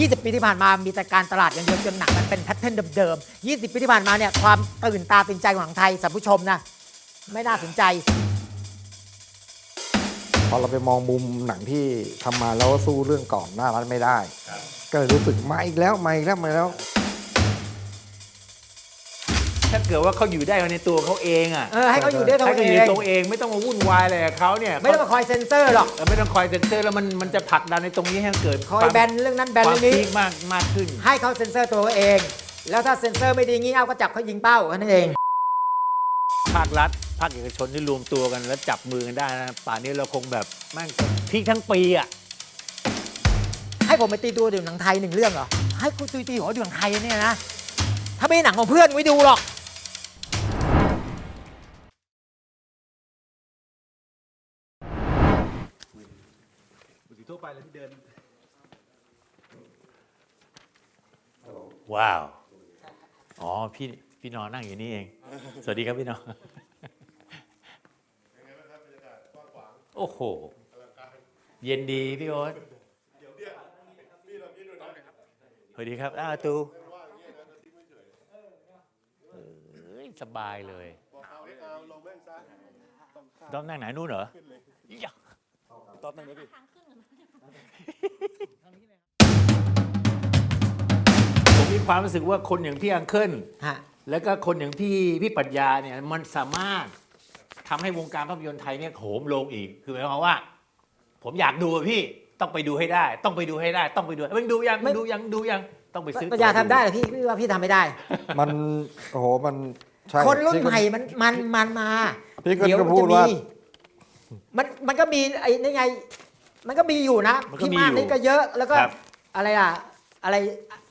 20 ปีที่ผ่านมามีแต่การตลาดอย่างเดียวจนหนังมันเป็นแพทเทิร์นเดิมๆ 20 ปีที่ผ่านมาเนี่ยความตื่นตาตื่นใจของหนังไทยสำหรับผู้ชมนะไม่น่าสนใจ พอเราไปมองมุมหนังที่ทำมาแล้วสู้เรื่องก่อนหน้านั้นไม่ได้ ก็เลยรู้สึกมาอีกแล้วมาอีกแล้วมาอีกแล้ว ถ้าเกิดว่าเขาอยู่ได้ในตัวเขาเองอะเออให้เขาอยู่ได้ตัวให้เขาเออยู่ง ตัวเองไม่ต้องมาวุ่นวายอะไรกับเขาเนี่ยไม่ต้องมาคอยเซ็นเซอร์หรอก เออไม่ต้องคอยเซ็นเซอร์แล้วมันมันจะผลักดันในตรงนี้ให้มันเกิดคอยแบนเรื่องนั้นแบนควาเรื่มองนี้พีคมากมากขึ้น ให้เขาเซ็นเซอร์ตัวเขาเอง แล้วถ้าเซ็นเซอร์ไม่ดีงี้เอาก็จับเขายิงเป้าแค่นั้นเอง ภาครัฐ ภาคเอกชนที่รวมตัวกันแล้วจับมือกันได้นะป่านนี้เราคงแบบแม่งพีคทั้งปีอะ ให้ผมไปตีตัวดูหนังไทยหนึ่งเรื่องเหรอ ให้กูตีตีหัวดูหนังไทยเนี่ยนะ ถ้าไม่ใช่หนังของเพื่อนกูไม่ดูหรอก ว้าว อ๋อ พี่ พี่นอนนั่งอยู่นี่เอง สวัสดีครับพี่นอนโอ้โห เย็นดีพี่โอ๊ตสวัสดีครับ อ้าวตูเอ้ยสบายเลยดอมนั่งไหนนู่นเหรอ อยะผมมีความรู้สึกว่าคนอย่างพี่อังเคิลฮะ แล้วก็คนอย่างพี่พี่ปรัชญาเนี่ยมันสามารถทำให้วงการภาพยนตร์ไทยเนี่ยโหมลงอีก คือหมายความว่า ผมอยากดูอะพี่ต้องไปดูให้ได้ ต้องไปดูให้ได้ ต้องไปดูมึงดูยังไม่ดูยังดูยังต้องไปซื้อปัญญาตั๋วทำได้เหรอพี่พี่ว่าพี่ทำไม่ได้ มันโอ้โหมันใช่คนรุ่นพี่ก็ใหม่มันมันมันมาพี่ก็เดี๋ยวก็มันพูจะดมีว่ามั นมันก็มีไอ้นี่ไง มันก็มีอยู่นะมันก็พี่มีมากอยู่นี่ก็เยอะแล้วก็ครับ อะไรอะ อะไร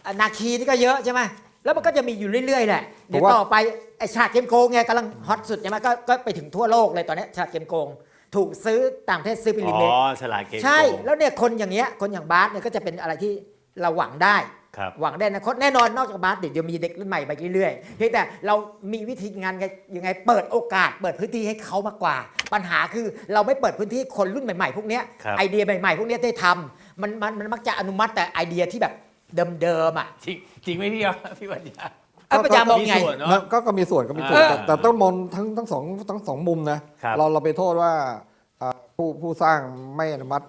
อะนาคีนี่ก็เยอะใช่ไหมแล้วมันก็จะมีอยู่เรื่อยๆแหละเดี๋ยวผมว่า ต่อไปไอ้ฉากเกมโกงไงกำลังฮอตสุดใช่ไหมก็ก็ไปถึงทั่วโลกเลยตอนเนี้ยฉากเกมโกง ถูกซื้อต่างประเทศซื้อเป็นรีอ๋เมคอฉลาดเกมใช่โกงแล้วเนี่ยคนอย่างเงี้ยคนอย่างบาสเนี่ยก็จะเป็นอะไรที่เราหวังได้ครับ หวังได้นะแน่นอนนอกจากบาสเดี๋ยวมีเด็กรุ่นใหม่ไปเรื่อยๆเพียงแต่เรามีวิธีงานไงยังไงเปิดโอกาส เปิดพื้นที่ให้เขามากกว่า ปัญหาคือเราไม่เปิดพื้นที่คนรุ่นใหม่ๆ พวกเนี้ยครับไอเดียใหม่ๆ พวกเนี้ยได้ทำมันมันมันมักจะอนุมัติแต่ไอเดียที่แบบเดิมๆอะจริงจริงไหมพี่อะพี่ปรัญญาเอ้าปัญญามองไงมีส่วนเนอะนะก็ก็มีส่วนก็มีส่วนเออแต่แต่ต้องมองทั้งทั้งสองทั้งสองมุมนะครับเราเราไปโทษว่าอ่าผู้ผู้สร้างไม่อนุมัติ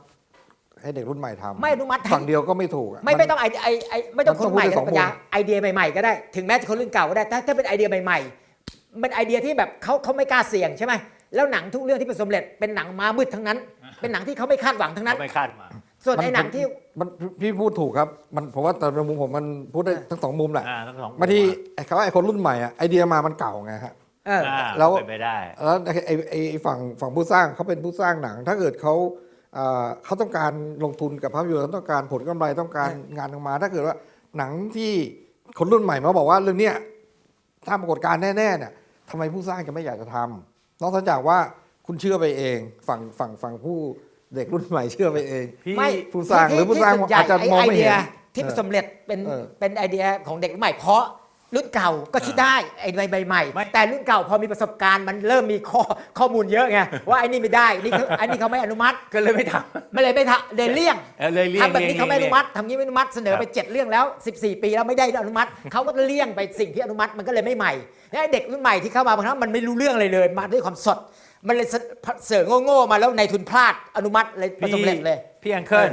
ให้เด็กรุ่นใหม่ทำไม่อนุมัติให้ ฝั่งเดียวก็ไม่ถูกะไม่ไม่ต้องไอไอไอไม่ต้องมันคต้อนงใหม่พูดก็เป็นสองได้ปัญญามุม ไอเดียใหม่ๆก็ได้ถึงแม้จะคนรุ่นเก่าก็ได้แต่ถ้าเป็นไอเดียใหม่ๆมันไอเดียที่แบบเขาเขาไม่กล้าเสี่ยงใช่ไหมแล้วหนังทุกเรื่องที่เป็นสำเร็จเป็นหนังม้ามืดทั้งนั้น เป็นหนังที่เขาไม่คาดหวังทั้งนั้น เขาไม่คาดมาส่วนไอ้หนังที่ มันพี่พูดถูกครับ มันผมว่าแต่ในมุมผมมันพูดได้ทั้งสองมุมแหละอ่าทั้งสองบางทีไอ้คำว่าไอ้คนรุ่นใหม่อะไอเดียมามันเก่าไงฮะ เออ อ่าแล้ว เป็นไปได้ แล้วไอ้ไอ้ไอ้ไอ้ฝั่งฝั่งผู้สร้างเขาเป็นผู้สร้างหนัง ถ้าเกิดเขา เอ่อเขาต้องการลงทุนกับภาพยนตร์เขาต้องการผลกำไรต้องการงานออกมา ถ้าเกิดว่าหนังที่คนรุ่นใหม่มาบอกว่าเรื่องเนี้ยถ้าปรากฏการณ์แน่ๆเนี่ยทำไมผู้สร้างจะไม่อยากจะทำนอกจากว่าคุณเชื่อไปเอง ฝั่งฝั่งฝั่งผู้เด็กรุ่นใหม่เชื่อไปเองพี่ไม่ผู้สร้างที่หรือผู้สร้างที่ส่วนใหญ่อาจจะมองไม่เห็นไอเดียที่เออสำเร็จเป็นเออเป็นไอเดียของเด็กรุ่นใหม่เพราะ รุ่นเก่าก็คิดได้ไอใบใบใหม่ ไม่ แต่รุ่นเก่าพอมีประสบการณ์มันเริ่มมีข้อข้อมูลเยอะไงว่าไอ้นี่ไม่ได้นี่คือไอ้นี่เขาไม่อนุมัติก็เลยไม่ทไม่เลยไม่ทำเลยเลี่ยงำเออเลยเลี่ยงทำแบบนี้เขาไม่อนุมัติทำนี้ไม่อนุมัติเสนอไปครับเจ็ดเรื่องแล้ว 14 ปีแล้วไม่ได้อนุมัติเขาก็เลี่ยงไปสิ่งที่อนุมัติมันก็เลยไม่ใหม่และไอ้เด็กรุ่นใหม่ที่เข้ามาบางครั้งมันไม่รู้เรื่องอะไรเลย มาด้วยความสด มันเลยเสือโง่ๆมาแล้วในทุนพลาดอนุมัติเลยประสบความสำเร็จเลย พี่อังเคิล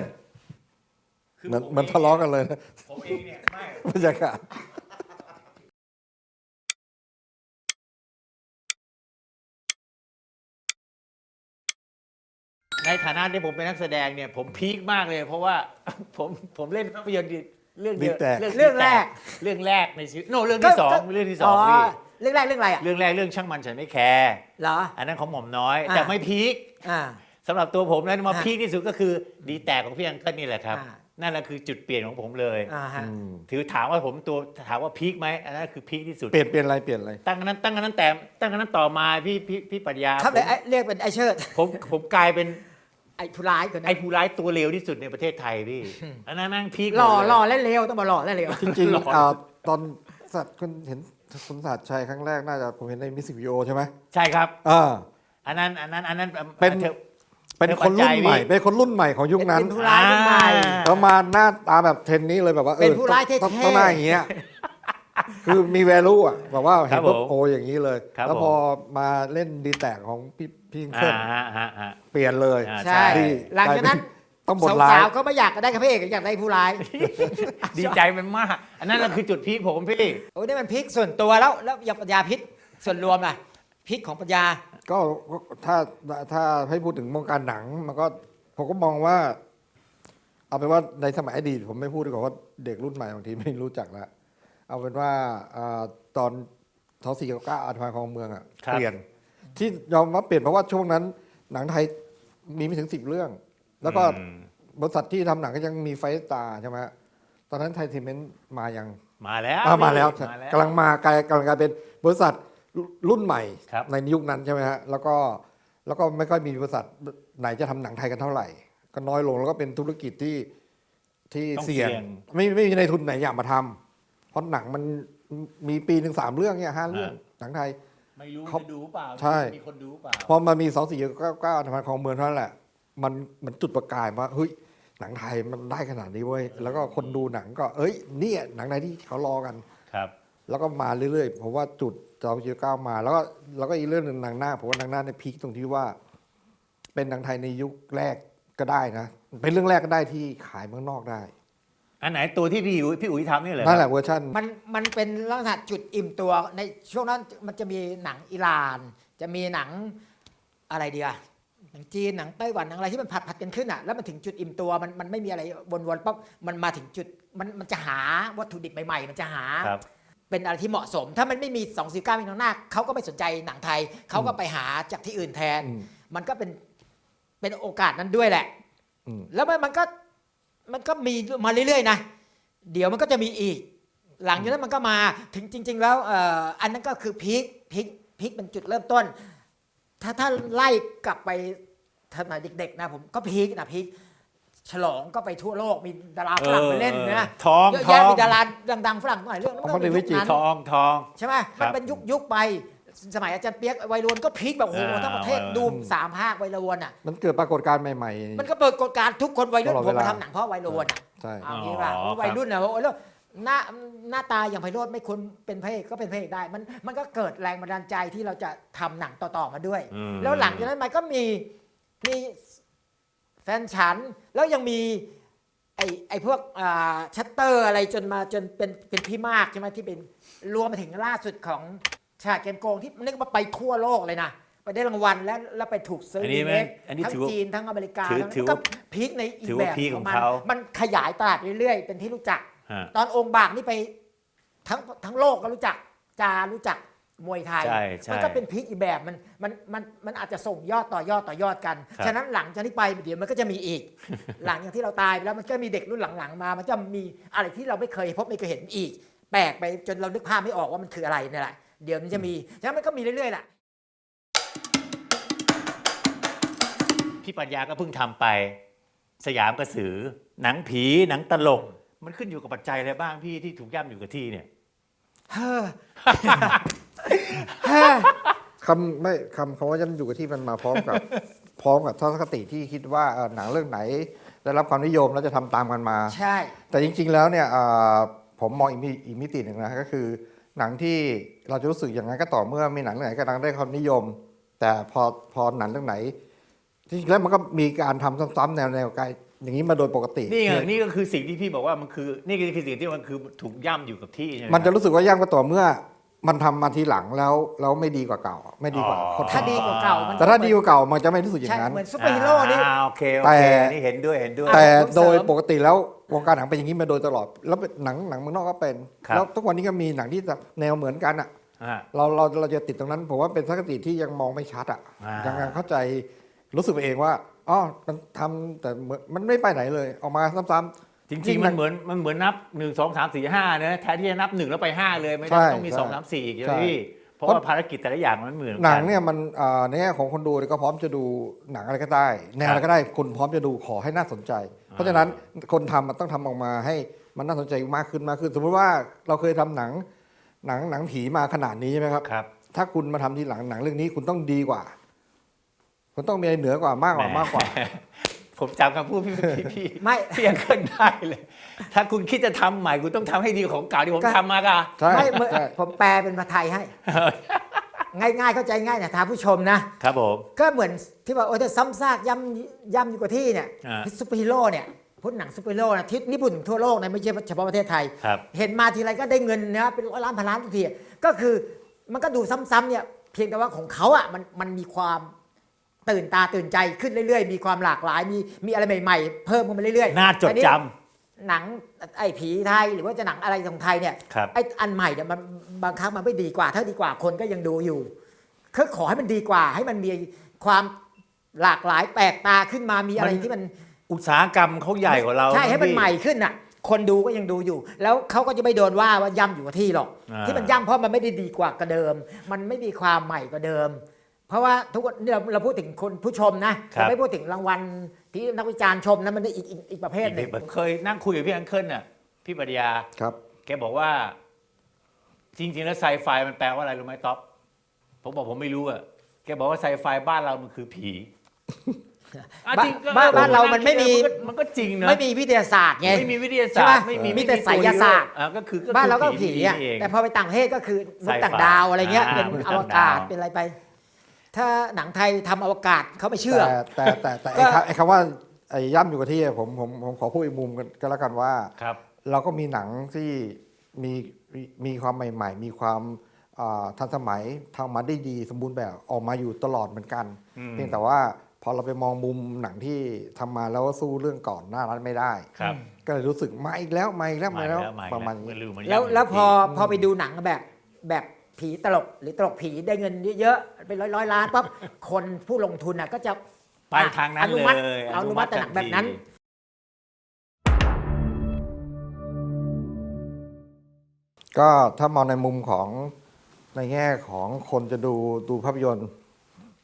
เหมือนเหมันทะเลาะกันเลยนะผมเองเนี่ยไม่ บรรยากาศ ในฐานะที่ผมเป็นนักแสดงเนี่ยผมพีคมากเลย เพราะว่า ผมผมเล่นภาพยนตร์เรื่องเดียวบิ๊กแตก เรื่องแรก เรื่องแรกในชีวิตโนเรื่องที่สองเรื่องที่สองพี่เรื่องแรกเรื่องอะไรอะเรื่องแรกเรื่องช่างมันฉันไม่แคร์เหรอ อันนั้นของหม่อมน้อยอ่าแต่ไม่พีค อ่า สำหรับตัวผมแล้วมาอ่าพีคที่สุดก็คือดีแตกของพี่อังเคิลนี่แหละครับ อ่านั่นแหละคือจุดเปลี่ยนของผมเลยอ่าฮะถือถามว่าผมตัวถามว่าพีคไหมอันนั้นคือพีคที่สุด เปลี่ยนเปลี่ยนอะไรเปลี่ยนอะไร ตั้งแต่นั้นตั้งแต่นั้นแต่ตั้งแต่นั้นต่อมาพี่พี่พี่ปรัญญาครับเลยไอ้เรียกเป็นไอเชิด ผมผมผมกลายเป็น ไอ้ผู้ร้ายคนนั้ไอ้นผู้ร้ายตัวเลวที่สุดในประเทศไทยพี่ อันนั้นนั่งพีคหล่อมดเยหล่อและเลวต้องมาหล่อและเลว จริงหลอนๆอ่าตอนสัตว์คุณเห็นคุณสัตว์ชัยครั้งแรกน่าจะผมเห็นในมิวสิกวิดีโอใช่ไหมใช่ครับ อ่า อันนั้นอันนั้นอันนั้นเป็นเถอะ เป็นคนรุ่นใหม่เป็นปัจจัยพี่เป็นคนรุ่นใหม่ของยุคนั้นเป็นผู้ร้ายรุ่นใหม่ แล้วมาหน้าตาแบบเทรนนี้เลยแบบว่าออเป็นผู้ร้ายเท่ๆ ต้องต้องหน้าอย่างเงี้ย คือมีแวลูอะแบบว่าครัเห็นบปุ๊บผมโออย่างนี้เลย ครับแล้วผมพอมาเล่นดีแตกของพี่พี่อ่าเคิลฮะฮะฮะ เปลี่ยนเลยอ่า ใช่ที่หลังจากนั้นต้องบทร้ายสาวๆก็ไม่อยากได้กับพระเอกอยากได้ผู้ร้าย ดีใจมันมาก อันนั้นนะคือจุดพีคผมพี่ โอ้ยนี่มันพลิกส่วนตัวแล้วแล้วอย่างปัญญาพิษส่วนรวมล่ะพลิกของปัญญา ก็ก็ถ้าถ้าให้พูดถึงวงการหนัง มันก็ผมก็มองว่า เอาเป็นว่าในสมัยอดีตผมไม่พูดดีกว่าว่าเด็กรุ่นใหม่บางทีไม่รู้จักแล้ว เอาเป็นว่าอ่าตอนทอสี่เก้าอาทรของเมืองอะครับเปลี่ยน ที่ยอมว่าเปลี่ยนเพราะว่าช่วงนั้น หนังไทยมีไม่ถึงสิบเรื่อง แล้วก็อืมบริษัทที่ทำหนังก็ยังมีไฟตาใช่ไหมฮะตอนนั้นไทยทีเมนต์มายังมาแล้วอ่ามาแล้วมาแล้วกำลังมากลายกำลังกลายเป็นบริษัทรุ่นใหม่ครับในยุคนั้นใช่ไหมฮะแล้วก็แล้วก็ไม่ค่อยมีบริษัทไหนจะทำหนังไทยกันเท่าไหร่ ก็น้อยลงแล้วก็เป็นธุรกิจที่ที่ต้องเสี่ยงเสี่ยง ไม่ไม่มีในทุนไหนอยากมาทำเพ ราะหนังมันมีปีหนึ่งสามเรื่องเนี่ยห้าเรื่องหนังไทย ไม่รู้เขาจะดูเปล่าใช่ มีคนดูเปล่าพอมามีสองสี่เก้าเก้าธนาคารของเมืองเท่านั้นแหละ มันมันจุดประกายว่าเฮ้ยหนังไทยมันได้ขนาดนี้เว้ยแล้วก็คนดูหนังก็ เอ้ยเนี่ยหนังไทยที่เขารอกันครับ แล้วก็มาเรื่อยๆผมว่าจุดจอมจิวก้าวมา แล้วก็แล้วก็อีกเรื่องหนึ่งหนังหน้าผมว่าหนังหน้าในยพีคตรงที่ว่า เป็นหนังไทยในยุคแรกก็ได้นะเป็นเรื่องแรกก็ได้ที่ขายเมืองนอกได้ อันไหนตัวที่พี่อุ๋ยพี่อุ๋ยทำนี่เหรอนั่นแหละเวอร์ชันมันมันเป็นลักษณะจุดอิ่มตัวในช่วงนั้นมันจะมีหนังอิหร่าน จะมีหนังอะไรดีอะหนังจีนหนังไต้หวันหนังอะไรที่มันผัดผัดกันขึ้นอะแล้วมันถึงจุดอิ่มตัวมันมันไม่มีอะไรวนๆปั๊บมันมาถึงจุดมันมันจะหาวัตถุดิบใหม่ๆ มันจะหา ครับ เป็นอะไรที่เหมาะสม ถ้ามันไม่มี2องสี่เก้ามีหนังหน้าเขาก็ไม่สนใจหนังไทย เขาก็ไปหาจากที่อื่นแทน อืม มันก็เป็นเป็นโอกาสนั้นด้วยแหละ อืม แล้วมันมันก็ มันก็มีมาเรื่อยๆนะเดี๋ยวมันก็จะมีอีก หลังจากนั้นมันก็มาถึงจริง ๆ แล้วเอ่ออันนั้นก็คือพีคพีคพีคเป็นจุดเริ่มต้น ถ้าถ้าไล่กลับไปสมัยเด็ก ๆ นะผมก็พีคนะพีคฉลองก็ไปทั่วโลกมีดาราฝรั่งไปเล่นนะทองเยอะทอแยะงมีดาราดังๆฝรั่งหน่อยเรื่องนั้นเอามันก็เขาเป็นเรียกยุคนั้นทองทองใช่ไหมครัมันบเป็นยุคยุคไป สมัยอาจารย์เปียกวัยรวนก็พีคแบบโอ้โหอ่าทั้งประเทศวัยดูรุ่นสามภาควัยรวนอะ มันเกิดปรากฏการณ์ใหม่ มันก็เปิดกฎการทุกคนวัยรุ่นตลอดผมเวมาลาทำหนังเพราะวัยรวนอะๆ ใช่ เอางี้ว่าอ๋อครับ วัยรุ่นนะโอ้ยแล้วหน้าหน้าตาอย่างไพโรธไม่ควรเป็นพระเอกก็เป็นพระเอกได้ มันมันก็เกิดแรงบันดาลใจที่เราจะทำหนังต่อๆมาด้วย อืม แล้วหลังจากนั้นมันก็มีมีแฟนฉัน แล้วยังมี ไอ้ไอ้พวกอ่าชัตเตอร์อะไรจนมาจนเป็นเป็นพี่มากใช่ไหมที่เป็นรวมมาถึงล่าสุดของ ฉากเกมโกงที่มันเรียกว่าไปทั่วโลกเลยนะ ไปได้รางวัลแล้วแล้วไปถูกซื้ออันนี้รีไหมเมคอันนี้ทั้งถือว่าจีนทั้งอเมริกาถือทั้งถือก็ว่าพีคในอีถืกอแบว่าบพีคขขอองงมันเขามันขยายตลาดเรื่อยๆ เป็นที่รู้จัก ฮะ ตอนองค์บากนี่ไปทั้งทั้งโลกก็รู้จัก จารู้จักมวยไทย ใช่ใช่มันก็เป็นพีคอีกแบบมันมันมันมันอาจจะส่งยอดต่อยอดต่อยอดกัน ครับ ฉะนั้นหลังจากนี้ไปเดี๋ยวมันก็จะมีอีก หลังจากที่เราตายไปแล้วมันก็มีเด็กรุ่นหลังๆมา มันจะมีอะไรที่เราไม่เคยพบไม่เคยเห็นอีก แปลกไปจนเรานึกภาพไม่ออกว่ามันคืออะไรเนี่ยแหละ เดี๋ยวมันจะมีฉะนั้นมันก็มีเรื่อยๆแหละพี่ปัญญาก็เพิ่งทำไป สยามกระสือ หนังผีหนังตลก มันขึ้นอยู่กับปัจจัยอะไรบ้างพี่ที่ถูกย่ำอยู่กับที่เนี่ยเฮ้อคำไม่คำคำว่ายันอยู่กับที่มันมาพร้อมกับ พร้อมกับทัศนคติที่คิดว่าเอ่อหนังเรื่องไหน ได้รับความนิยมแล้วจะทำตามกันมา ใช่ แต่จริง ๆ แล้วเนี่ยเอ่อผมมองอีกมิอีกมิติหนึ่งนะก็คือ หนังที่เราจะรู้สึกอย่างนั้นก็ต่อเมื่อมีหนังเรื่องไหนกำลังได้ความนิยม แต่พอพอหนังเรื่องไหนจริงๆแล้วมันก็มีการทำซ้ำๆแนวแนวไกลอย่างนี้มาโดยปกตินี่ไงนี่ก็คือสิ่งที่พี่บอกว่ามันคือนี่คือสิ่งที่มันคือถูกย่ำอยู่กับที่ใช่ไหมมันจะรู้สึกว่าย่างก็ต่อเมื่อ มันทำมาทีหลังแล้วแล้วไม่ดีกว่าเก่า ไม่ดีกว่าคนถ้าดีกว่าเก่ามันแต่ถ้าดีกว่าเก่ามันจะไม่รู้สึกอย่าใช่งนั้นเหมือนซุปเปอร์ฮีโร่นี่อ่าโอเคโอแต่เคนี่เห็นด้วยเห็นด้วย แต่อะโดยเสริมปกติแล้ววงการหนังเป็นอย่างนี้มาโดยตลอด แล้วเป็นหนังหนังเมืองนอกก็เป็นครับแล้วทุกวันนี้ก็มีหนังที่แบบแนวเหมือนกันอะอ่าเราเราเราจะติดตรงนั้นผมว่าเป็นทัศนคติที่ยังมองไม่ชัดอะอ่ายัยังยังเข้าใจรู้สึกไปเองว่าอ๋อมันทำแต่เหมือนมันไม่ไปไหนเลยออกมาซ้ำ จริงๆ มันเหมือนมันเหมือนนับหนึ่งสองสามสี่ห้านะแทนที่จะนับหนึ่งแล้วไปห้าเลยไม่ได้ใช่ต้องมีใช่สองสามสี่อีกใช่ไหมใช่พี่ เพราะว่าภารกิจแต่ละอย่างมันเหมือนกัๆหนังเนี่ยมันอ่าในแง่ของคนดูเนี่ยก็พร้อมจะดูหนังอะไรก็ได้แนวอะไรก็ได้คนพร้อมจะดูขอให้น่าสนใจ เพราะฉะนั้นคนทำมันต้องทำออกมาให้มันน่าสนใจมากขึ้นมากขึ้น สมมติว่าเราเคยทำหนังหนังหนังผีมาขนาดนี้ใช่ไหมครับครับ ถ้าคุณมาทำทีหลังหนังเรื่องนี้คุณต้องดีกว่ามันต้องมีอะไรเหนือกว่ามากกว่ามากกว่า ผมจำคำพูดพี่พี่พี่ไม่ พี่ยังขึ้นได้เลย ถ้าคุณคิดจะทำใหม่คุณต้องทำให้ดีกว่าของเก่าที่ผมก็ทำมาก่ะใช่ไม่เมื่อใช่ผมแปลเป็นภาษาไทยให้ ง่ายๆเข้าใจง่ายนะท่านผู้ชมนะ ครับผม ก็เหมือนที่ว่าโอ้จะซ้ำซากย้ำย้ำอยู่กับที่เนี่ยอ่าซูเปอร์ฮีโร่เนี่ยพูดหนังซูเปอร์ฮีโร่นะที่ญี่ปุ่นทั่วโลกนะไม่ใช่เฉพาะประเทศไทย ครับ เห็นมาทีไรก็ได้เงินนะเป็นร้อยล้านพันล้านทุกทีก็คือมันก็ดูซ้ำๆเนี่ยเพียงแต่ว่าของเขาอะมันมันมีความ ตื่นตาตื่นใจขึ้นเรื่อยๆ มีความหลากหลาย มีมีอะไรใหม่ๆ เพิ่มขึ้นมาเรื่อยๆน่าจดแต่นี่จหนังไอ้ผีไทยหรือว่าจะหนังอะไรของไทยเนี่ยครับไอ้อันใหม่เนี่ยมันบางครั้งมันไม่ดีกว่า ถ้าดีกว่าคนก็ยังดูอยู่คือขอให้มันดีกว่า ให้มันมีความหลากหลายแปลกตาขึ้นมามีอะไรมันที่มันำอุตสาหกรรมเขาใหญ่กว่าเราใช่ให้มันพี่ใหม่ขึ้นน่ะ คนดูก็ยังดูอยู่ แล้วเขาก็จะไม่โดนว่าว่าย่ำอยู่กับที่หรอกอ่าที่มันย่ำเพราะมันไม่ได้ดีกว่ากับเดิม มันไม่มีความใหม่กว่าเดิม เพราะว่าทุกคนนี่เราเราพูดถึงคนผู้ชมนะเราไม่พูดถึงรางวัลที่นักวิจารณ์ชมนะมันอีกอีกอีกประเภทหนึ่ง เคยนั่งคุยกับพี่อังเคิลน่ะพี่ปริยา ครับ แกบอกว่า จริง ๆ แล้วไซไฟมันแปลว่าอะไรรู้ไหมท็อปผมบอกผมไม่รู้อะแกบอกว่าไซไฟบ้านเรามันคือผีอะบ้านจริงก็บ้านบ้านเรามันไม่มีนก็มันก็จริงนะไม่มีวิทยาศาสตร์ไง ไม่มีวิทยาใช่ศาสปะตร์ไม่มีมีแต่ตัวไสยศาสตร์ อะก็คือก็คือบ้านเราก็ผีอะนี่เง แต่พอไปต่างประเทศก็คือมนุษย์ไซไฟต่างดาวอะไรเงี้ยอ่าเป็นมนุษย์อต่างวกาศดาวเป็นอะไรไป ถ้าหนังไทยทำอวกาศเขาไม่เชื่อ แต่แต่แต่แต่ก็ไอ้คำไอ้คำว่าไอ้ย่ำอยู่กับที่ผมผมผมขอพูดอีกมุมกันก็แล้วกันว่าครับเราก็มีหนังที่มีมีมีความใหม่ ๆ มีความอ่าทันสมัยทำมาได้ดีสมบูรณ์แบบออกมาอยู่ตลอดเหมือนกันอืมเพียงแต่ว่าพอเราไปมองมุมหนังที่ทำมาแล้วสู้เรื่องก่อนหน้านั้นไม่ได้ครับก็เลยรู้สึกมาอีกแล้วมาอีกแล้วมาอีกแล้วมาอีกประมาณแล้วนี้ลืมมันแล้วยังแล้วพอผีพอไปดูหนังแบบแบบ ผีตลกหรือตลกผีได้เงินเยอะๆเป็นร้อยร้อยๆล้านปั๊บคนผู้ลงทุนน่ะก็จะไปทางนั้นอนุมัติเลยอนุมัติแต่หนังแบบนั้นทัทีก็ถ้ามองในมุมของในแง่ของคนจะดูดูภาพยนตร์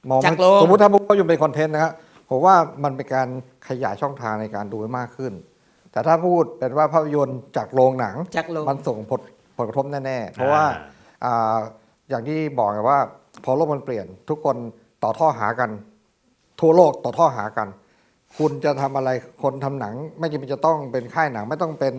มองจากโรงสมมติถ้าภาพยนตร์เป็นคอนเทนต์นะครับผมว่ามันเป็นการขยายช่องทางในการดูให้มากขึ้น แต่ถ้าพูดเป็นว่าภาพยนตร์จากโรงหนังจากโรงมันส่งผลผลกระทบแน่ ๆ เพราะว่า อ่าอย่างที่บอกไงว่า พอโลกมันเปลี่ยน ทุกคนต่อท่อหากัน ทั่วโลกต่อท่อหากัน คุณจะทำอะไรคนทำหนัง ไม่จำเป็นจะต้องเป็นค่ายหนัง ไม่ต้องเป็น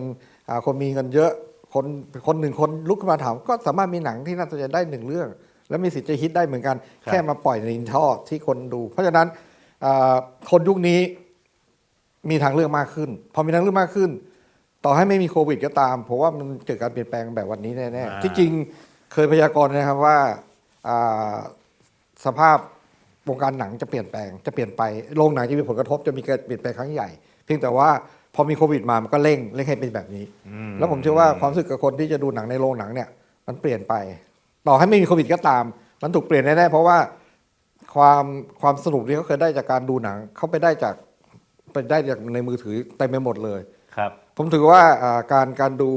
อ่าคนมีเงินเยอะ คนคนหนึ่งคนลุกขึ้นมาถามก็สามารถมีหนังที่น่าสนใจได้หนึ่งเรื่อง แล้วมีสิทธิ์จะฮิตได้เหมือนกันครับแค่มาปล่อยในอินทอที่คนดู เพราะฉะนั้นอ่าคนยุคนี้มีทางเลือกมากขึ้น พอมีทางเลือกมากขึ้น ต่อให้ไม่มีโควิดก็ตามผมว่ามันเกิดการเปลี่ยนแปลงแบบวันนี้แน่อ่าๆที่จริง เคยพยากรณ์นะครับว่าอ่าสภาพวงการหนังจะเปลี่ยนแปลงจะเปลี่ยนไปโรงหนังจะมีผลกระทบจะมีการเปลี่ยนแปลงครั้งใหญ่ เพียงแต่ว่าพอมีโควิดมามันก็เร่งเร่งให้เป็นแบบนี้ แล้วผมเชื่อว่าความรู้สึกกับคนที่จะดูหนังในโรงหนังเนี่ยมันเปลี่ยนไป ต่อให้ไม่มีโควิดก็ตาม มันถูกเปลี่ยนแน่ๆเพราะว่าความความสนุกที่เขาเคยได้จากการดูหนังเขาไปได้จากไปได้จากในมือถือเต็มไปหมดเลยครับ ผมถือว่าอ่าการการดู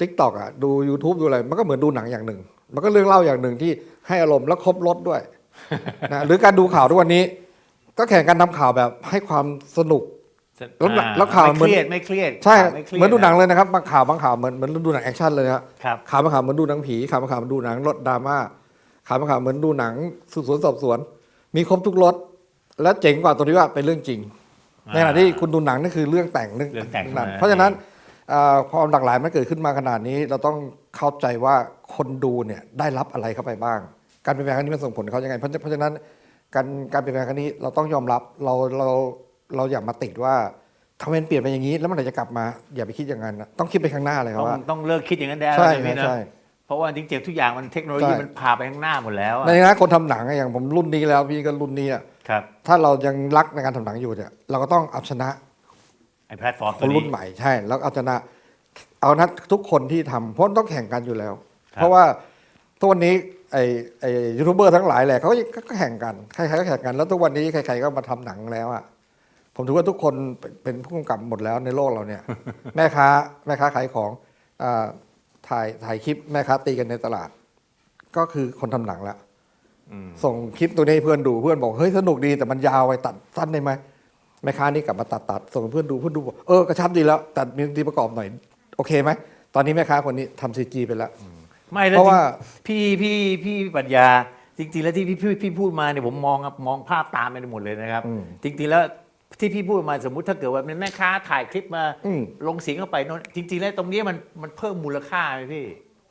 t ิ k t o k อะดู YouTube ดูอะไรมันก็เหมือนดูหนังอย่างหนึ่ง มันก็เรื่องเล่าอย่างหนึ่งที่ให้อารมณ์แล้วครบรถด้วยนะหรือการดูข่าวทุกวันนี้ ก็แข่งกันทำข่าวแบบให้ความสนุกแล้วอ่แล้วข่าวไม่เหมืเคอนรียดไม่เครียดใช่ข่าวไครียเหมือนดูหนังเลยนะครับบางข่าวบางข่าวเหมือนเหมือนดูหนังแอคชั่นเลยนะครับครับข่าวบางข่าวเหมือนดูหนังผีข่าวบางข่าวเหมือนดูหนังรถดราม่าข่าวบางข่าวเหมือนดูหนังสืบสวนสอบสวน มีครบทุกรสและเจ๋งกว่าตรงที่ว่าเป็นเรื่องจริงในขณะที่คุณดูหนังนั่นคือเรื่องแต่งเรื่องเรื่องแต่งหนังมาเพราะฉะนั้นเอ่อ ความหลากหลายมันเกิดขึ้นมาขนาดนี้ เราต้องเข้าใจว่าคนดูเนี่ยได้รับอะไรเข้าไปบ้าง การเปลี่ยนแปลงครั้งนี้มันส่งผลกับเขายังไงเพราะเพราะฉะนั้นการการเปลี่ยนแปลงครั้งนี้เราต้องยอมรับเราเราเราอย่ามาติดว่าทำไมมันเปลี่ยนไปอย่างนี้ แล้วเมันไหร่จะกลับมาอย่าไปคิดอย่างนั้นนะต้องคิดไปข้างหน้าเลยครัต้บองว่าต้องเลิกคิดอย่างนั้นได้ใช่แล้วไหมนะใช่เพราะว่าจริงๆทุกอย่างมันเทคโนโลยีใช่มันพาไปข้างหน้าหมดแล้วอะในฐานะคนทำหนังอะอย่างผมรุ่นนี้แล้วพี่ก็รุ่นนี้อะครับถ้าเรายังรักในการทำหนังอยู่เนี่ยเราก็ต้องเอาชนะไอ้ แพลตฟอร์มคตัวนรุ่นี้นใหม่ใช่ แล้วเอาชนะ เอานะทุกคนที่ทำเพราะต้องแข่งกันอยู่แล้วครับเพราะว่าทุกวันนี้ไอ้ไอ้ยูทูบเบอร์ทั้งหลายแหละเขาก็ก็แข่งกันใครๆก็แข่งกันแล้วทุกวันนี้ใครๆก็มาทำหนังแล้วอะผมถือว่าทุกคนเป็นเป็นผู้กำกับหมดแล้วในโลกเราเนี่ย แม่ค้าแม่ค้าขายของอ่าถ่ายถ่ายคลิปแม่ค้าตีกันในตลาด ก็คือคนทำหนังแล้วอืมส่งคลิปตัวนี้ให้เพื่อนดูเพื่อนบอกเฮ้ยสนุกดีแต่มันยาวไปตัดสั้นได้ไหม แม่ค้านี่กลับมาตัดตัดส่งให้เพื่อนดูเพื่อนดูบอกเออกระชับดีแล้วตัดมีดีประกอบหน่อย โอเคไหมตอนนี้แม่ค้าคนนี้ทำซีจีไปแล้ว ไม่แล้วเพราะว่าจริงพี่พี่พี่ปัญญา จริง ๆ แล้วที่พี่พี่พี่พูดมาเนี่ยผมมองครับมองภาพตามไปหมดเลยนะครับอืมจริง ๆ แล้วที่พี่พูดมาสมมุติถ้าเกิดว่าเป็นแม่ค้าถ่ายคลิปมาอืมลงเสียงเข้าไปโน่นจริง ๆ แล้วตรงนี้มันมันเพิ่มมูลค่าไหมพี่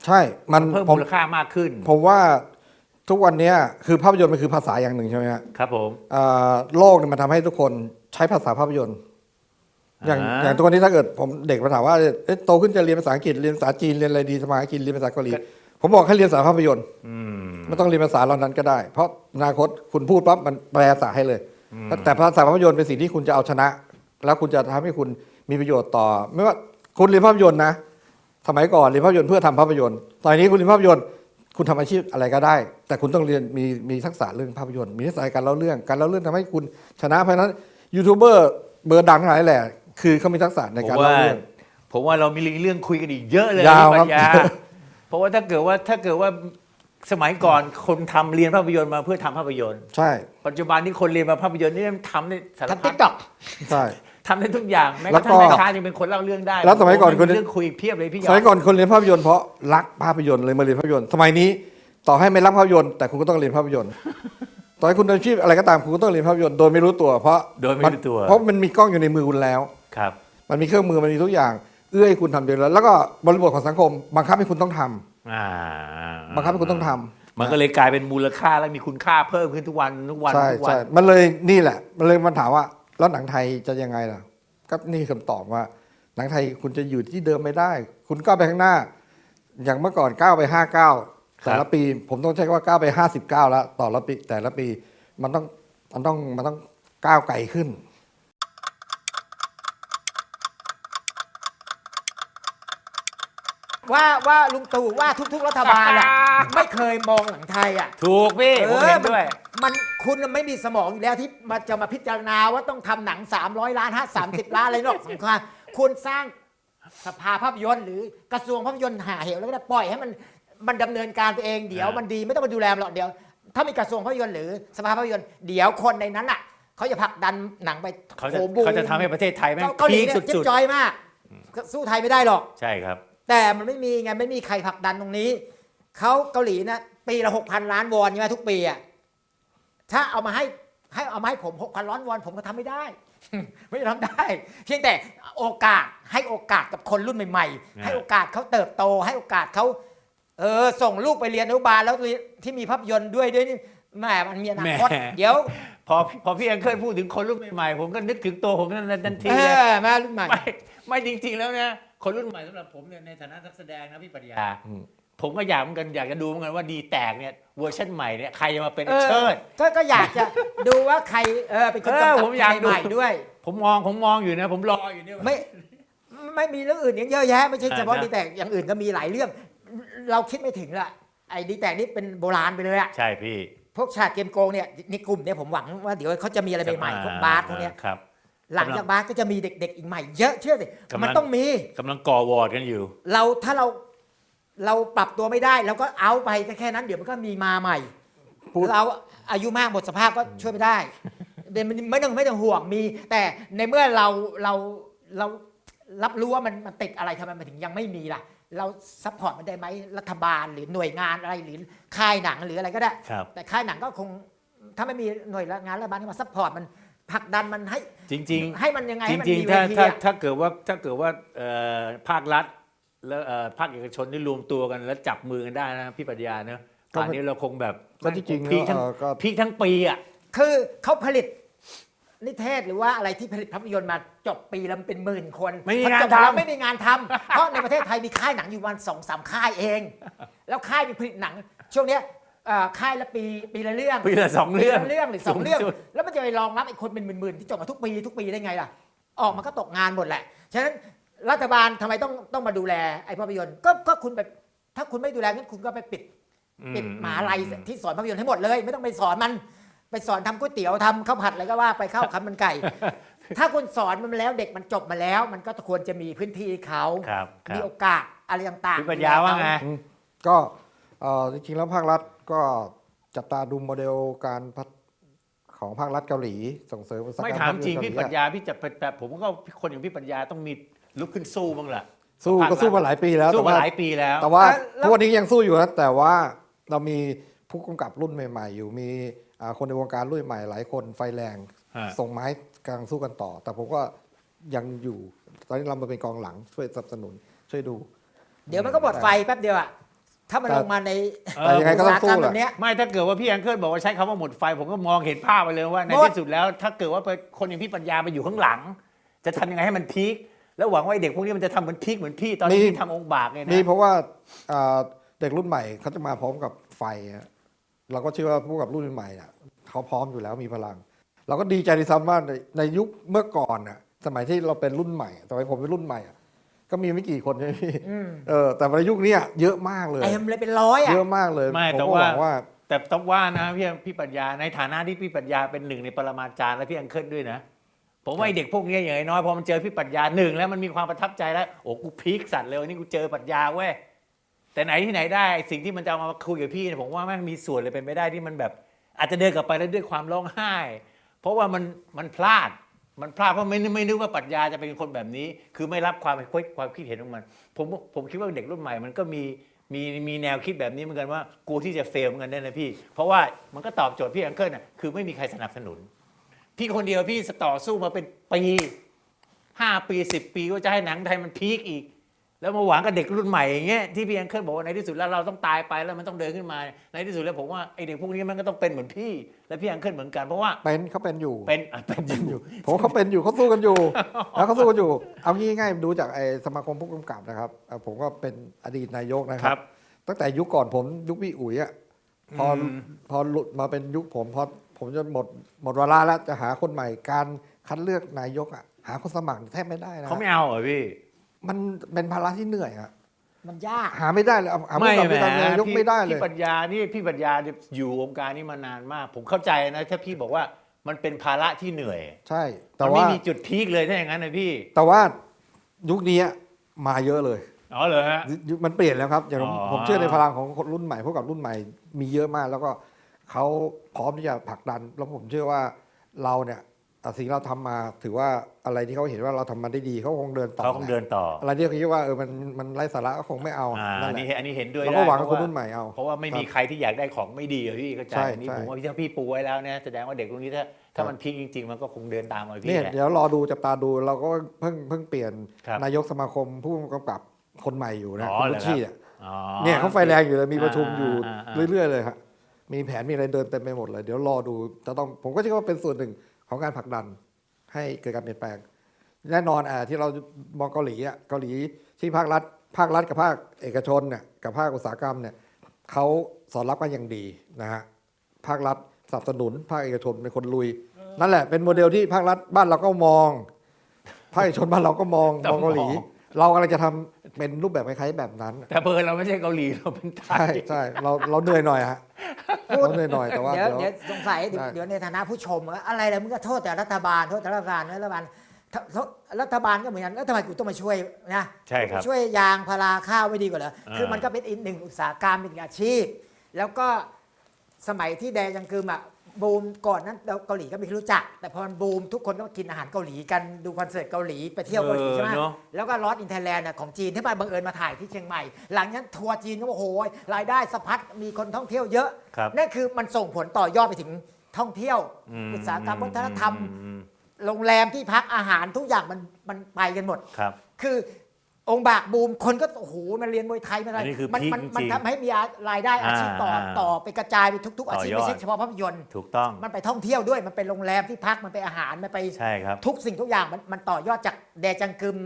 ใช่ มันเพิ่มผมมูลค่ามากขึ้น ผมว่าทุกวันเนี้ยคือภาพยนตร์มันคือภาษาอย่างหนึ่งใช่ไหมฮะครับผมอ่าโลกเนี่ยมันทำให้ทุกคน ใช้ภาษาภาพยนตร์ อย่างอ่าอย่างตัวนี้ถ้าเกิดผมเด็กมาถามว่าเอ๊ะโตขึ้นจะเรียนภาษาอังกฤษเรียนภาษาจีนเรียนอะไรดีสมาหากินเรียนภาษาเกาหลีผมบอกให้เรียนภาษาภาพยนตร์อืมไม่ต้องเรียนภาษาเหล่านั้นก็ได้ เพราะอนาคตคุณพูดปั๊บมันแปลภาษาให้เลย แต่ภาษาภาพยนตร์เป็นสิ่งที่คุณจะเอาชนะ แล้วคุณจะทำให้คุณมีประโยชน์ต่อ ไม่ว่าคุณเรียนภาพยนตร์นะสมัยก่อนเรียนภาพยนตร์เพื่อทำภาพยนตร์ตอนนี้คุณเรียนภาพยนตร์คุณทำอาชีพอะไรก็ได้ แต่คุณต้องเรียนมีมีทักษะเรื่องภาพยนตร์มีทักษะการเล่าเรื่อง การเล่าเรื่องทำให้คุณชนะเพราะฉะนั้น ยูทูบเบอร์เบอร์ดังทั้งหลายแหละ คือเขามีทักษะในผมการว่าเล่าเรื่อง ผมว่าเรามีเรื่องคุยกันอีกเยอะเลยยาวพี่ครัปับญญาเพราะว่าถ้าเกิดว่าถ้าเกิดว่าสมัยก่อนคนทำเรียนภาพยนตร์มาเพื่อทำภาพยนตร์ ใช่ปัจจุบันนี้คนเรียนมาภาพยนตร์นี่ทำได้สารทำพัติ๊ดกต็อกใช่ ทำได้ทุกอย่างแม้กแล้ระวก็ทั่งแม่ค้ายังเป็นคนเล่าเรื่องได้แล้วสมัยก่อนโโหคนเรื่องคุยเพียบเลยพี่ยสมัยก่อนคนเรียนภาพยนตร์เพราะรักภาพยนตร์เลยมาเรียนภาพยนตร์สมัยนี้ต่อให้ไม่รักภาพยนตร์แต่คุณก็ต้องเรียนภาพยนตร์ ต่อให้คุณทำอาชีพอะไรก็ตามคุณก็ต้องเรียนภาพยนตร์โดยไม่รู้ตัว เพราะโดยไม่รู้ตัว เพราะมันมีกล้องอยู่ในมือคุณแล้ว ครับ มันมีเครื่องมือมันมีทุกอย่าง เอื้อให้คุณทำเดียวแล้ว แล้วก็บริบทของสังคม บังคับให้คุณต้องทำอ่าบังคับให้คุณต้องทำมันก็เลยกลายเป็นมูลค่าและมีคุณค่าเพิ่มขึ้นทุกวันทุกวันใช่ทุกวัใช่นมันเลยนี่แหละ มันเลยมันถามว่า แล้วหนังไทยจะยังไงล่ะก็นี่คำตอบว่า หนังไทยคุณจะอยู่ที่เดิมไม่ได้ คุณก้าวไปข้างหน้า อย่างเมื่อก่อนก้าวไปห้าเก้า แต่ละปีผมต้องใช้คำว่าก้าวไปห้าสิบเก้าแล้ว ต่อละปีแต่ละปีมันต้องมันต้องมันต้องก้าวไกลขึ้น ว่าว่าลุงตู่ว่าทุก ๆ รัฐบาลอะ ไม่เคยมองหลังไทยอะ ถูกพี่ผมเห็นด้วย มันมันคุณไม่มีสมองอยู่แล้วที่มาจะมาพิจารณาว่าต้องทำหนัง 300 ล้านห้าสามสิบล้านอะไรนอกสำคัญคุณสร้างสภาภาพยนตร์หรือกระทรวงภาพยนตร์หาเหวแล้วก็ได้ปล่อยให้มัน มันดำเนินการตัวเองเดี๋ยวอ่ามัมันดีไม่ต้องมาดูแลมันหรอกเดี๋ยว ถ้ามีกระทรวงภาพยนตร์หรือสภาภาพยนตร์เดี๋ยวคนในนั้นอะเขาจะผลักดันหนังไปเขาจะโหบูมเขาจะทำให้ประเทศไทยแม่งเกาหลีพีคเนี่ยสุจิ๊บดจอยมาก สู้ไทยไม่ได้หรอก ๆ ใช่ครับ แต่มันไม่มีไงไม่มีใครผลักดันตรงนี้ เขาเกาหลีนะปีละหกพันล้านวอนใช่ไหมทุกปีอะถ้าเอามาให้ให้เอามาให้ผมหกพันล้านวอนผมก็ทำไม่ได้ ไม่ทำได้ เพียงแต่โอกาสให้โอกาสกับคนรุ่นใหม่อ่าๆให้โอกาสเขาเติบโต ให้โอกาสเขา เออ ส่งลูกไปเรียนอนุบาลแล้วที่มีภาพยนตร์ด้วยด้วยนี่แหมมันมีอนาคตเดี๋ยวพอพอพี่แองเคิลพูดถึงคนรุ่นใหม่ๆผมก็นึกถึงตัวผมนั่นทันทีเอเลย อมารุ่นใหม่ ไม่ไม่จริงๆแล้วนะคนรุ่นใหม่สำหรับผมเนี่ยในฐานะนักแสดงนะพี่ปรัญญาอืม ผมก็อยากเหมือนกันอยากจะดูเหมือนกันว่าดีแตกเนี่ยเวอร์ชันใหม่เนี่ยใครจะมาเป็นเออ เชิด ก็ก็อยากจะ ดูว่าใครเออเป็นคนเออกำกับผมอยากดู ใหม่ๆด้วย ผมมองผมมองอยู่นะผมรออยู่เนี่ย ไม่ไม่มีเรื่องอื่นอย่างเยอะแยะไม่ใช่เฉพาะอ่านะ ดีแตกอย่างอื่นก็มีหลายเรื่อง เราคิดไม่ถึงละไอ้ดีแตกนี่เป็นโบราณไปเลยอะใช่พี่ พวกฉากเกมโกงเนี่ยในกลุ่มเนี่ยผมหวังว่าเดี๋ยวเขาจะมีอะไรใหม่ๆพวกบาสพวกเนี้ยครับ หลังจากบาสก็จะมีเด็ก ๆ อีกใหม่เยอะเชื่อสิกำลัง มันต้องมีกำลังก่อวอร์ดกันอยู่ เราถ้าเราเราปรับตัวไม่ได้เราก็เอาไปแค่นั้นเดี๋ยวมันก็มีมาใหม่พูด เราอายุมากหมดสภาพก็ช่วยไม่ได้เดี๋ยวมันไม่ต้องไม่ต้องห่วงมี แต่ในเมื่อเราเราเรารับรู้ว่ามันมันติดอะไรทำไมมันถึงยังไม่มีล่ะ เราซัพพอร์ตมันได้ไหมรัฐบาลหรือหน่วยงานอะไรหรือค่ายหนังหรืออะไรก็ได้ ครับ แต่ค่ายหนังก็คงถ้าไม่มีหน่วยงานรัฐบาลที่มาซัพพอร์ตมันผลักดันมันให้จริงให้มันยังไงๆจให้มันริงมีๆ เวถ้าทีถ้าอะ ถ้าเกิดว่าถ้าเกิดว่าเอ่อภาครัฐแล้วเอ่อภาคเอกชนที่รวมตัวกันแล้วจับมือกันได้นะพี่ปรัญญาเนอะก็ป่านนี้เราคงแบบก็จริงๆพีคทั้งเอ่อก็ พีคทั้งปีอะ คือเขาผลิต นิเทศหรือว่าอะไรที่ผลิตภาพยนตร์มาจบปีละเป็นหมื่นคนไม่มีพองานจบแล้วทำ ไม่มีงานทำ เพราะในประเทศไทยมีค่ายหนังอยู่วันสองสามค่ายเอง แล้วค่ายมีผลิตหนัง ช่วงเนี้ยเอ่อค่ายละปีปีละเรื่องปีละสองเรื่องปีละเรื่องหรือสองเรื่องสูสุด แล้วมันจะไปรองรับไอ้คนเป็นหมื่นๆที่จบมาทุกปีทุกปีได้ไงล่ะ ออกมาก็ตกงานหมดแหละ ฉะนั้นรัฐบาลทำไมต้องต้องมาดูแลไอ้ภาพยนตร์ก็ก็คุณไปถ้าคุณไม่ดูแลงั้นคุณก็ไปปิด ปิดมหาลัยที่สอนภาพยนตร์ให้หมดเลย ไม่ต้องไปสอนมัน ไปสอนทำก๋วยเตี๋ยวทำข้าวผัดอะไรก็ว่าไปข้าวขามันไก่ ถ้าคุณสอนมันมาแล้วเด็กมันจบมาแล้ว มันก็ควรจะมีพื้นที่ให้เขาครับคมีรับโอกาสอะไรต่างๆ พี่ปัญญาว่าไง อืมก็เอ่อจริงๆแล้วภาครัฐก็จับตาดูโมเดลการพัฒของภาครัฐเกาหลีส่งเสริมอุตสาหกรไม่รมถามภพยนจริงตพี่เกาหลีปัญญาพี่จะแต่ผมก็คนอย่างพี่ปัญญาต้องมีลุกขึ้นสู้บ้างล่ะสู้ภครัฐก็สู้มาหลายปีแล้วสู้แต่มาว่าหลายปีแล้ว แต่ว่าแล้ว ทุกวันนี้ยังสู้อยู่นะแต่ว่าเรามีผู้กำกับรุ่นใหม่ ๆ อยู่มีอ่า คนในวงการรุ่นใหม่หลายคนไฟแรงฮะส่งไม้กำลังสู้กันต่อ แต่ผมก็ยังอยู่ ตอนนี้เรามาเป็นกองหลังช่วยสนับสนุนช่วยดู เดี๋ยวมันก็หมดไฟแป๊บเดียวอะถ้ามันลงมาในแต่ยังไงก็ต้องสู้อุตสาหกรรมแหแบละบเนี้ย ไม่ถ้าเกิดว่าพี่แองเกิลบอกว่าใช้คำว่าหมดไฟ ผมก็มองเห็นภาพไปเลยว่าในหมด ที่สุดแล้ว ถ้าเกิดว่าคนอย่างพี่ปัญญาไปอยู่ข้างหลัง จะทำยังไงให้มันพีคแล้วหวังว่าไอ้เด็กพวกนี้มันจะทำเหมือนพีคเหมือนพี่ตอนที่นี่พี่ทำองค์บากเนี่ยนี่นะเพราะว่าอ่าเด็กรุ่นใหม่เขาจะมาพร้อมกับไฟฮะ เราก็เชื่อว่าผู้กำกับรุ่นใหม่น่ะเขาพร้อมอยู่แล้วมีพลัง เราก็ดีใจที่ซ้ำว่าในในยุคเมื่อก่อนน่ะสมัยที่เราเป็นรุ่นใหม่สมัยผมเป็นรุ่นใหม่อะก็มีไม่กี่คนใช่ไหมพี่อืมเออแต่ในยุคเนี้ยเยอะมากเลย เต็มเลยเป็นร้อยอะเยอะมากเลยไม่ผมแต่ก็ว่า หวังว่า แต่ต้องว่านะพี่พี่ปัญญาในฐานะที่พี่ปัญญาเป็นหนึ่งในปรมาจารย์และพี่แองเกิลด้วยนะ ผมว่าไอ้เด็กพวกนี้อย่างน้อยพอมันเจอพี่ปัญญาหนึ่งแล้วมันมีความประทับใจแล้วโอ้กูพีคสัตว์เลยวันนี้กูเจอปัญญาเว้ย แต่ไหนที่ไหนได้สิ่งที่มันจะเอามาคุยกับพี่เนี่ยผมว่าแม่งมีส่วนเลยเป็นไม่ได้ที่มันแบบ อาจจะเดินกลับไปแล้วด้วยความร้องไห้ เพราะว่ามันมันพลาดมันพลาดเพราะไม่ไม่นึกว่าปรัชญาจะเป็นคนแบบนี้ คือไม่รับความคความคิดเห็นของมัน ผมผมคิดว่าเด็กรุ่นใหม่ มันก็มีมีมีแนวคิดแบบนี้เหมือนกันว่ากูที่จะเฟลเหมือนกันได้นะพี่ เพราะว่ามันก็ตอบโจทย์พี่อังเกิลน่ะคือไม่มีใครสนับสนุน พี่คนเดียวพี่ต่อสู้มาเป็นปีห้าปีสิบปีว่าจะให้หนังไทยมันพีคอีก แล้วมาหวังกับเด็กรุ่นใหม่อย่างเงี้ยที่พี่อังเคิลบอกว่าในที่สุดแล้วเราต้องตายไปแล้วมันต้องเดินขึ้นมา ในที่สุดแล้วผมว่าไอเด็กพวกนี้มันก็ต้องเป็นเหมือนพี่ และพี่อังเคิลเหมือนกันเพราะว่าเป็นเขาเป็นอยู่เป็นอะเป็นอยู่ ผมว่าเขาเป็นอยู่เขาสู้กันอยู่ แล้วเขาสู้กันอยู่ เอางี้ง่ายๆดูจากไอ้สมาคมผู้กำกับนะครับเอ่อผมก็เป็นอดีตนายกนะคครัรับ บ ตั้งแต่ยุคก่อนผมยุคพี่อุ๋ยอะพออมพอหลุดมาเป็นยุคผมพอผมจะหมดหมดเวลาแล้วจะหาคนใหม่การคัดเลือกนายกอะหาคนสมัครแทบไม่ได้นะเขาไม่เอาเหรอพี่ มันเป็นภาระที่เหนื่อยอะมันยาก หาไม่ได้เลยเอาหาผู้ไม่กำกับแหมไปทำนายกพี่ไม่ได้เลย พี่ปัญญานี่พี่ปัญญาเนี่ยอยู่วงการนี้มานานมาก ผมเข้าใจนะถ้าพี่บอกว่ามันเป็นภาระที่เหนื่อยใช่ แต่มันว่าไม่มีจุดพีคเลยถ้าอย่างนั้นนะพี่แต่ว่ายุคนี้มาเยอะเลย อ๋อเหรอฮะ ยุคมันเปลี่ยนแล้วครับอย่างผมอ๋อ ผมเชื่อในพลังของคนรุ่นใหม่พวกกับรุ่นใหม่มีเยอะมาก แล้วก็เขาพร้อมที่จะผลักดัน แล้วผมเชื่อว่าเราเนี่ยอะ สิ่งที่เราทำมาถือว่าอะไรที่เขาเห็นว่าเราทำมาได้ดีเขาคงเดินต่อเขาคงเดินต่อ อะไรที่เขาคิดว่าเออมันมันไร้สาระก็คงไม่เอาอ่านั่อันนแหนี้ละอันนี้เห็นด้วยเราก็หวังได้กับคนรุ่นใหม่เอาเพราะว่าไม่มีใครที่อยากได้ของไม่ดีอะพี่เข้าใจใช่อันนี้ใช่ผมว่าถ้าพี่ปูไว้แล้วเนี่ยแสดงว่าเด็กรุ่นนี้ถ้าถ้ามันพีคจริง ๆ มันก็คงเดินตามมาพี่เนี่ยแหละเดี๋ยวรอดูจับตาดูเราก็เพิ่งเพิ่งเปลี่ยนครับนายกสมาคมผู้กำกับคนใหม่อยู่นะอ๋อคุณเหรลุอชี่ครับอะอ๋อเนี่ยเขาไฟแรงอยู่เลยมีประชุมอยู่อ่าอ่าอ่าเรื่อย ๆ เลยครับมีแผนมีอะไรเดินเต็มไปหมดเลย เดี๋ยวรอดูจะต้องผมก็เชื่อว่าเป็นส่วนหนึ่ง ของการผลักดันให้เกิดการเปลี่ยนแปลง แน่นอนอ่าที่เรามองเกาหลีอะเกาหลีที่ภาครัฐ ภาครัฐกับภาคเอกชนเนี่ยกับภาคอุตสาหกรรมเนี่ยเขาสอนรับกันอย่างดีนะฮะภาครัฐสนับสนุน ภาคเอกชนเป็นคนลุย นั่นแหละเป็นโมเดลที่ภาครัฐบ้านเราก็มอง ภาคเอกชนบ้านเราก็มองต้องมองเกาหลีมอง เรากำลังจะทำเป็นรูปแบบคล้ายๆแบบนั้นแต่เพิร์เราไม่ใช่เกาหลีเราเป็นไทใช่ย ใช่เราเราเหนื่อยหน่อยฮะเราเหนื่อยหน่อยแต่ว่าเดี๋ยวเดี๋ยวเดี๋ยวสงสัยเดี๋ยวได้ เดี๋ยวในฐานะผู้ชมว่าอะไรเลยมึงก็โทษแต่รัฐบาลโทษแต่รัฐบาลรัฐบาลถ้าถ้ารัฐบาลก็เหมือนกันแล้วทำไมกูต้องมาช่วยนะใช่ครับช่วยยางพาราข้าวไม่ดีกว่าเหรออ่า คือมันก็เป็นอีกหนึ่งอุตสาหกรรมเป็นอาชีพ แล้วก็สมัยที่แดยังคืออะ บูมก่อนนั้นเราเกาหลีก็ไม่รู้จัก แต่พอมันบูมทุกคนก็กินอาหารเกาหลีกันดูคอนเสิร์ตเกาหลีไปเที่ยวเกาหลีใช่ไหมเออเนอะ แล้วก็ลอสอินเทอร์แลนด์ของจีนที่มาบังเอิญมาถ่ายที่เชียงใหม่ หลังนั้นทัวร์จีนก็บอกโอ้โหรายได้สะพัดมีคนท่องเที่ยวเยอะ ครับนั่นคือมันส่งผลต่อยอดไปถึงท่องเที่ยว มอุตสาหกรรมวัฒนธรรม อืมโรงแรมที่พักอาหารทุกอย่างมันมันไปกันหมด ครับ คือ องค์บากบูมคนก็โอ้โหมันเรียนมวยไทยมาอะไรอันนี้คือมัพีคมัจริงๆมันทำให้มีรายได้อาชีพต่ออ่าต่อไปกระจายไปทุก ๆ อาชีพต่อยอด ไม่ใช่เฉพาะภาพยนตร์ ถูกต้องมันไปท่องเที่ยวด้วยมันไปโรงแรมที่พักมันไปอาหารมันไป ใช่ครับ ทุกสิ่งทุกอย่างมันมันต่อยอดจากแดจังกึม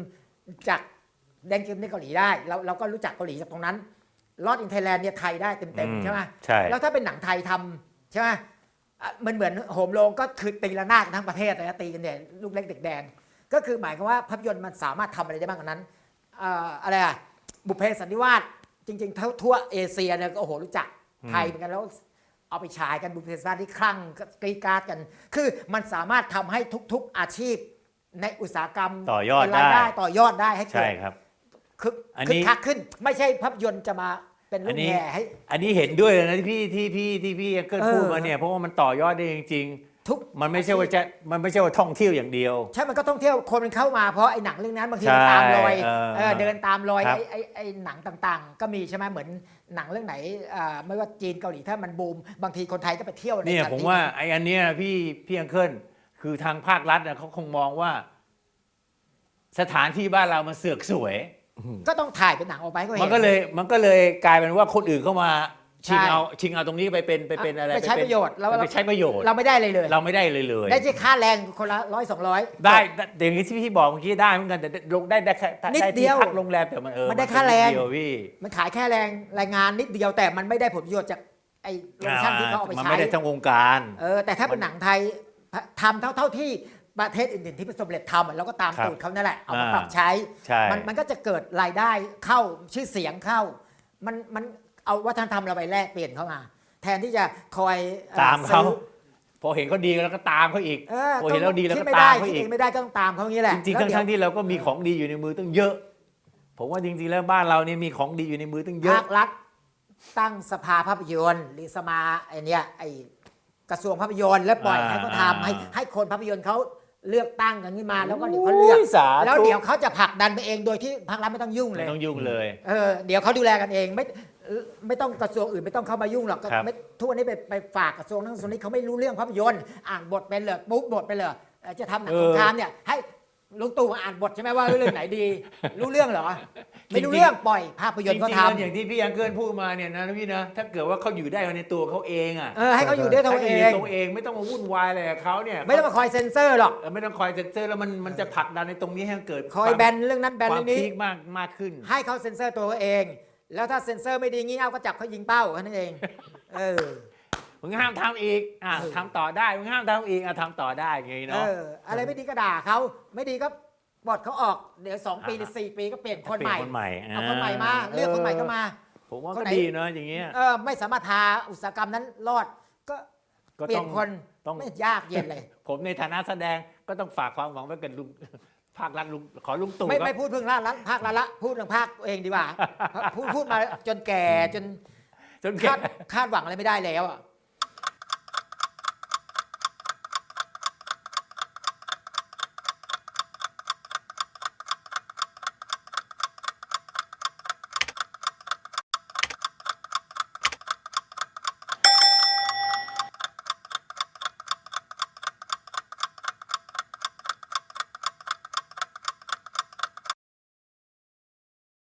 จากแดจังกึมในเกาหลีได้เราเราก็รู้จักเกาหลีจากตรงนั้นลอดอินเทอร์แลนด์เนี่ยไทยได้เต็มอืมๆใช่ไหมใช่ แล้วถ้าเป็นหนังไทยทำใช่ไหมอะมันเหมือนโหมโรงก็คือตีละนาดกันทั้งประเทศเลยนะตีกันเนี่ยลูกเล็กเด็กแดง ก็คือหมายความว่าภาพยนตร์มันสามารถทำอะไรได้บ้างกว่านั้นเอ่ออะไรอะบุพเพสันนิวาสจริงๆทั่วทั่วเอเชียเนี่ยก็โอ้โหรู้จักไทยเหมือนกันแล้วเอาไปฉายกันบุพเพสันนิวาสที่คลั่งกรีดกราดกัน คือมันสามารถทำให้ทุกๆอาชีพในอุตสาหกรรมต่อยอดเป็นรายได้ได้ต่อยอดได้ให้เกิใช่ดครับคึกอันคึนี้กคักขึ้น ไม่ใช่ภาพยนตร์จะมาเป็นอัลูนกนี้แง่ให้อันนี้เห็นด้วยเลยนะที่พี่ที่พี่ที่พี่เกิลเออพูดมาเนี่ยเพราะว่ามันต่อยอดได้จริง ทุกมันไม่ใช่ว่าจะมันไม่ใช่ว่าท่องเที่ยวอย่างเดียว ใช่ มันก็ต้องเที่ยวคนมันเข้ามาเพราะไอ้หนังเรื่องนั้นบางทีใช่มันตามรอยเออเออเดินตามรอยครับ ไอ้ไอ้ไอ้หนังต่างๆ ก็มีใช่ไหมเหมือนหนังเรื่องไหนอ่าไม่ว่าจีนเกาหลีถ้ามันบูมบางทีคนไทยก็ไปเที่ยวในเนี่ยสถนผมที่ว่าไอ้อันเนี้ยพี่พี่อังเคิลคือทางภาครัฐน่ะเขาคงมองว่า สถานที่บ้านเรามันเสือกสวย ก็ต้องถ่ายเป็นหนังออกไปให้เขามัเห็นนก็เลยมันก็เลยกลายเป็นว่าคนอื่นเข้ามา ชิงใช่เอาชิงเอาตรงนี้ไปเป็นไปเป็นอะไรไปใช้เนประโยชน์เราไปใช้ประโยชน์เราไม่ได้เลยเลย เราไม่ได้เลยเลยได้แค่ค่าแรงคนละร้อยสองร้อยได้ได้อย่างที่พี่บอกเมื่อกี้ได้เหมือนกันแต่ลงได้ได้แค่นิดได้เดีที่ยวพักโรงแรมแต่มันเออมันได้เป็ค่าแรงนิดเดียวพี่มันขายแค่แรงแรงงานนิดเดียวแต่มันไม่ได้ผลประโยชน์จากไอ้โลเคชั่นที่เขาเอาไปมันใช้ไม่ได้ทั้งองค์การเออแต่ถ้าเป็นหนังไทยทำเท่าเท่าที่ประเทศอื่นๆที่ประสบความสำเร็จทำอะเราก็ตามครับตูดเขานั่นแหละเอามาอ่าปรับใช้ใช่มันมันก็จะเกิดรายได้เข้าชื่อเสียงเข้า มันมัน เอาวัฒนธรรมเราไปแลกเปลี่ยนเข้ามา แทนที่จะคอยอ่อตามเขาซื้อพอเห็นเขาดีแล้วก็ตามเขาอีกเออพอเห็นแล้วดีแล้วคิก็ไม่ตาได้มเขาคิดอีเอกงไม่ได้ก็ต้องตามเขาอย่างนี้แหละจริงๆแล้วทั้งเดี๋ยวๆที่เราก็มีของดีอยู่ในมือตั้งเยอะ ผมว่าจริงๆแล้วบ้านเราเนี่ยมีของดีอยู่ในมือตั้งเยอะภาครัฐตั้งสภาภาพยนตร์หรือสมาไอเนี้ยไอกระทรวงภาพยนตร์แล้วปล่อยอ่าให้เขาทำให้อ่าให้คนภาพยนตร์เขาเลือกตั้งกันขึ้นมาแล้วก็เดี๋ยวเขาเลือกอุ้ยสาธุแล้วเดี๋ยวเขาจะผลักดันไปเองโดยที่ภาครัฐไม่ต้องยุ่งเลไม่ยต้องยุ่งเลยเออเดี๋ยวเขาดูแลกันเองไม่ เอ่อไม่ต้องกระทรวงอื่นไม่ต้องเข้ามายุ่งหรอกก็ครับ ไม่ทุกวันนี้ไปไปฝากกระทรวงนั้นกระทรวงนี้เขาไม่รู้เรื่องภาพยนตร์อ่านบทเป็นเลยปุ๊บบทไปเลยเอ่อจะทำหนังสงครามเนี่ยให้ลุงตู่อ่านบทใช่ไหมว่าเรื่องไหนดี รู้เรื่องเหรอ ไม่รู้เรื่องปล่อยภาพยนตร์ก็จริงๆแล้วทำอย่างที่พี่ยังเกินพูดมาเนี่ยนะพี่นะถ้าเกิดว่าเขาอยู่ได้ในตัวเขาเองอะเออให้เขาอยู่ด้วยตัวให้เอเขาอยู่งตัวเองไม่ต้องมาวุ่นวายอะไรกับเขาเนี่ยไม่ต้องมาคอยเซ็นเซอร์หรอกเออไม่ต้องคอยเซ็นเซอร์แล้วมันมันจะผลักดันในตรงนี้ให้มันเกิดคอยแบนเรื่องนั้นแบนควาเรื่มองนี้ พีคมากมากขึ้น ให้เขาเซ็นเซอร์ตัวเขาเอง แล้วถ้าเซ็นเซอร์ไม่ดีงี้เอาก็จับเขายิงเป้าแค่นั้นเอง เออ มึงห้ามทำอีกอะเออ ทำต่อได้ มึงห้ามทำอีกอะทำต่อได้ไงเอเนาะ อ อะไรไม่ดีก็ด่าเขาไม่ดีก็บอดเขาออก เดี๋ยวสองปีหรือสี่ปีก็เปลี่ยนคนใหม่ เปลี่ยนคนใหม่เอาคนใหม่มาเลือกคนใหม่เข้ามา ผมว่าคนก็ไหน ดีเนาะอย่างเงี้ย เออไม่สามารถพาอุตสาหกรรมนั้นรอดก็ก็เปลี่ต้ยอนงคนต้อง ไม่ยากเย็นเลย ผมในฐานะแสดงก็ต้องฝากความหวังไว้กับลุง ภาครัฐลุงขอลุงตู่ไม่ครับ ไม่พูดเพิ่งละละภาคละละพูดเรื่องภาคตัวเองดีกว่า พูดพูดมาจนแก่จนจนแก่ คาดคาดหวังอะไรไม่ได้แล้วอะ